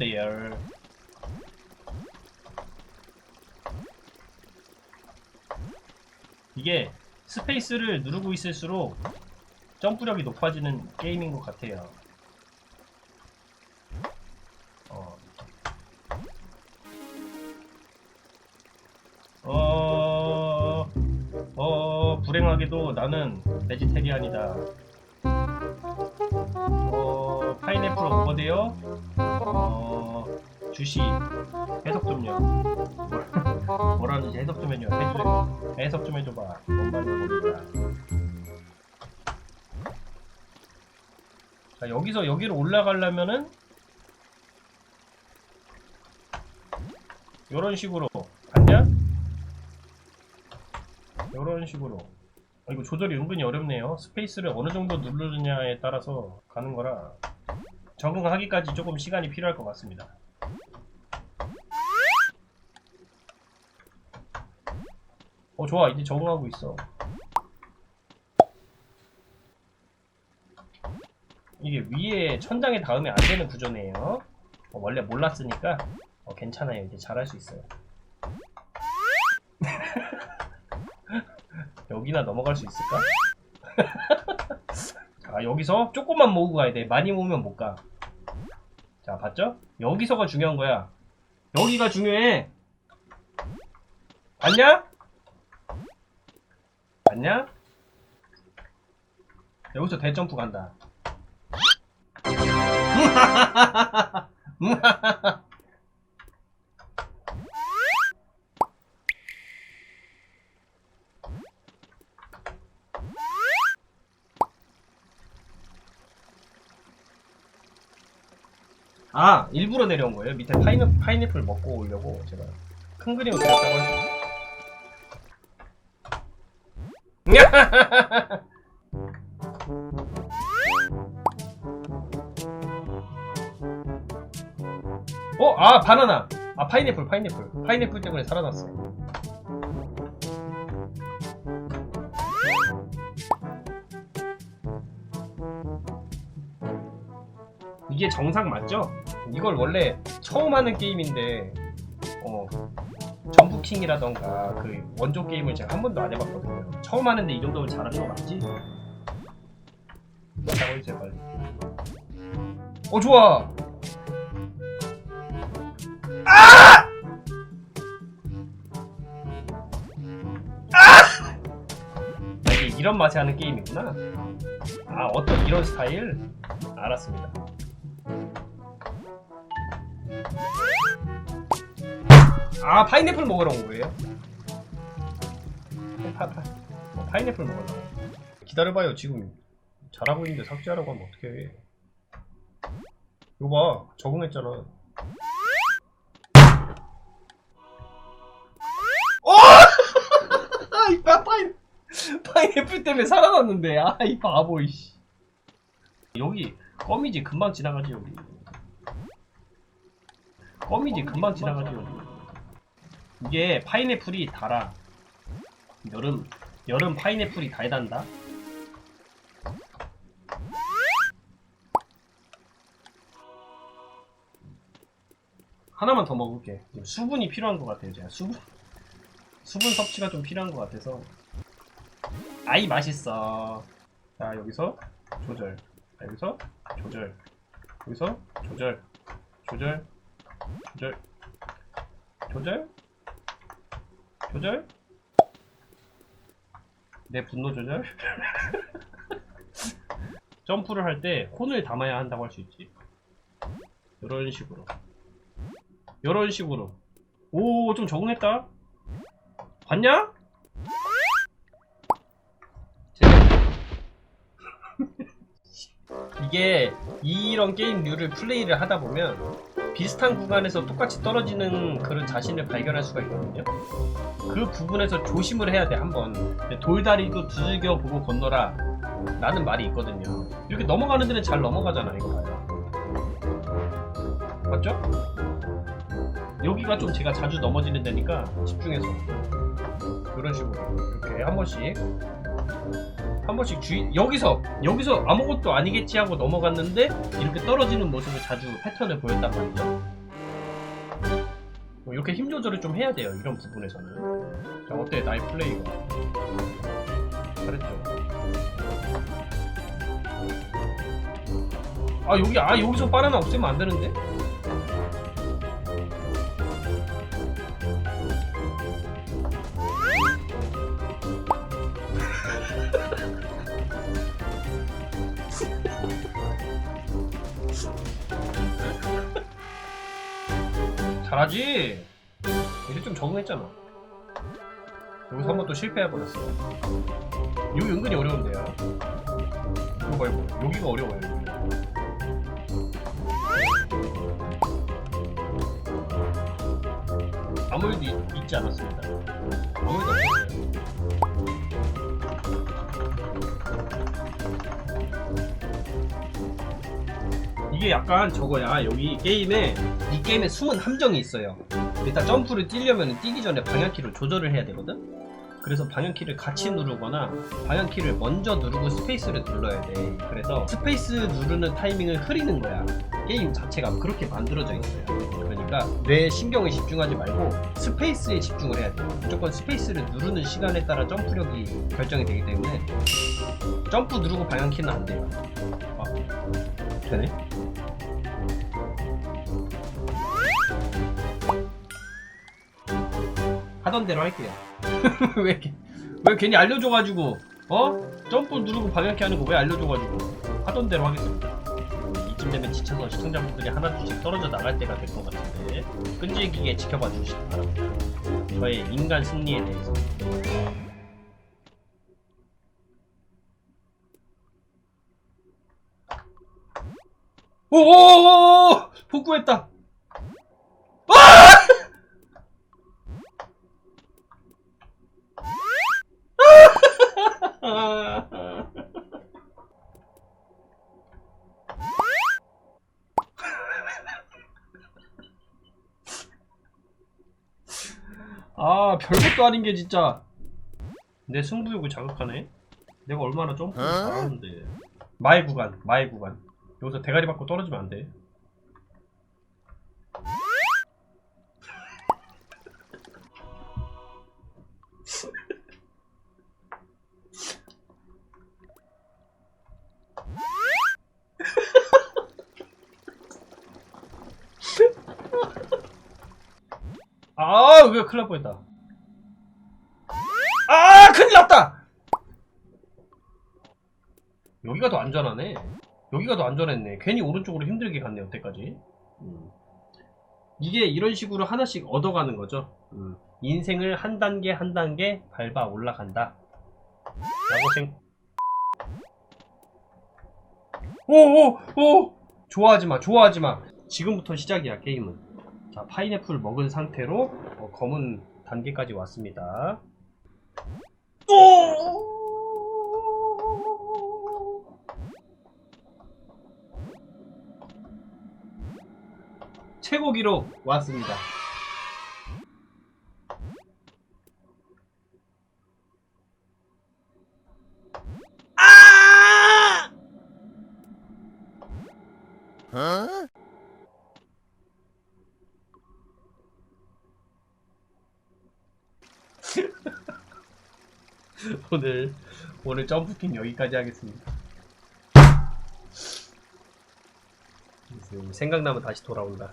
there. 이게 스페이스를 누르고 있을수록 점프력이 높아지는 게임인 것 같아요. 어, 어, 어 불행하게도 나는 베지테리안이다. 어, 파인애플 오버데요. 어, 주시 해석 좀요. 뭘- 뭐라는지 해석 좀 해줘. 해줘. 해석 좀 해줘봐. 뭔 말인지 모르겠다. 자, 여기서 여기로 올라가려면은 요런 식으로 갔냐? 요런 식으로 아, 이거 조절이 은근히 어렵네요 스페이스를 어느 정도 누르느냐에 따라서 가는 거라 적응하기까지 조금 시간이 필요할 것 같습니다. 어 좋아. 이제 적응하고 있어. 이게 위에 천장에 닿으면 안 되는 구조네요. 어, 원래 몰랐으니까. 어, 괜찮아요. 이제 잘할 수 있어요. 여기나 넘어갈 수 있을까? 자 여기서 조금만 모으고 가야 돼 많이 모으면 못가 자 봤죠? 여기서가 중요한 거야 여기가 중요해 봤냐? 봤냐? 여기서 대점프 간다 아 일부러 내려온 거예요? 밑에 파인, 파인애플 먹고 오려고 제가 큰 그림을 그렸다고 했죠 어? 아 바나나. 아 파인애플 파인애플. 파인애플 때문에 살아났어 이게 정상 맞죠? 이걸 원래 처음 하는 게임인데 어 점프킹이라던가 그 원조 게임을 제가 한 번도 안 해봤거든요 처음 하는데 이 정도면 잘하는 거 맞지? 해주세요 빨리 어 좋아 아, 이게 이런 맛에 하는 게임이구나. 아, 어떤 이런 스타일? 알았습니다. 아, 파인애플 먹으러 온 거예요? 어, 파, 파, 어, 파인애플 먹으려고. 기다려봐요, 지금. 잘하고 있는데 삭제하라고 하면 어떡해. 이거 봐, 적응했잖아. 어! 아, 이 파, 파인, 파인애플 때문에 살아났는데, 아, 이 바보, 이씨. 여기, 껌이지, 금방 지나가지, 여기. 껌이지, 금방 지나가지, 여기. 이게 파인애플이 달아. 여름, 여름 파인애플이 달단다. 하나만 더 먹을게. 수분이 필요한 것 같아요, 제가. 수분, 수분 섭취가 좀 필요한 것 같아서. 아이, 맛있어. 자, 여기서 조절. 자, 여기서 조절. 여기서 조절. 조절. 조절. 조절. 조절. 내 분노 조절. 점프를 할 때 혼을 담아야 한다고 할 수 있지. 이런 식으로. 이런 식으로. 오, 좀 적응했다. 봤냐? 이게 이런 게임류를 플레이를 하다 보면 비슷한 구간에서 똑같이 떨어지는 그런 자신을 발견할 수가 있거든요. 그 부분에서 조심을 해야 돼, 한번. 돌다리도 두들겨 보고 건너라. 라는 말이 있거든요. 이렇게 넘어가는 데는 잘 넘어가잖아, 이거 봐요. 맞죠? 여기가 좀 제가 자주 넘어지는 데니까 집중해서 이런 식으로 이렇게 한 번씩 한 번씩 주의 여기서 여기서 아무것도 아니겠지 하고 넘어갔는데 이렇게 떨어지는 모습을 자주 패턴을 보였단 말이죠. 뭐 이렇게 힘 조절을 좀 해야 돼요 이런 부분에서는. 자 어때? 나의 플레이가? 잘했죠? 아 여기 아 여기서 바나나 없애면 안 되는데 잘하지? 이제 좀 적응했잖아. 여기서 한 번 또 실패해버렸어. 이거 은근히 어려운데요. 이거 봐 이거 여기가 어려워요 여기. 아무 일도 있, 있지 않았습니다. 아무 일도 없었어요 이게 약간 저거야. 여기 게임에 이 게임에 숨은 함정이 있어요. 일단 점프를 뛰려면 뛰기 전에 방향키를 조절을 해야 되거든? 그래서 방향키를 같이 누르거나 방향키를 먼저 누르고 스페이스를 눌러야 돼. 그래서 스페이스 누르는 타이밍을 흐리는 거야. 게임 자체가 그렇게 만들어져 있어요. 그러니까 뇌 신경에 집중하지 말고 스페이스에 집중을 해야 돼 무조건 스페이스를 누르는 시간에 따라 점프력이 결정이 되기 때문에 점프 누르고 방향키는 안 돼요. 아, 되네 하던 대로 할게요. 왜왜 괜히 알려줘가지고 어 점프 누르고 방향키 하는 거 왜 알려줘가지고 하던 대로 하겠습니다. 이쯤 되면 지쳐서 시청자분들이 하나둘씩 떨어져 나갈 때가 될 것 같은데 끈질기게 지켜봐 주시기 바랍니다. 저의 인간 승리에 대해서. 오오오오 복구했다. 아 별것도 아닌 게 진짜. 내 승부욕을 자극하네. 내가 얼마나 점프 잘하는데. 마의 구간 마의 구간. 여기서 대가리 받고 떨어지면 안돼 아, 왜 큰일 날 뻔했다. 아, 큰일 났다! 여기가 더 안전하네. 여기가 더 안전했네. 괜히 오른쪽으로 힘들게 갔네, 여태까지. 음. 이게 이런 식으로 하나씩 얻어가는 거죠. 음. 인생을 한 단계 한 단계 밟아 올라간다. 라고 생, 오, 오, 오! 좋아하지 마, 좋아하지 마. 지금부터 시작이야, 게임은. 자, 파인애플 먹은 상태로 어, 검은 단계까지 왔습니다. 오! 최고 기록 왔습니다. 아! 오늘 오늘 점프킹 여기까지 하겠습니다. 생각나면 다시 돌아온다.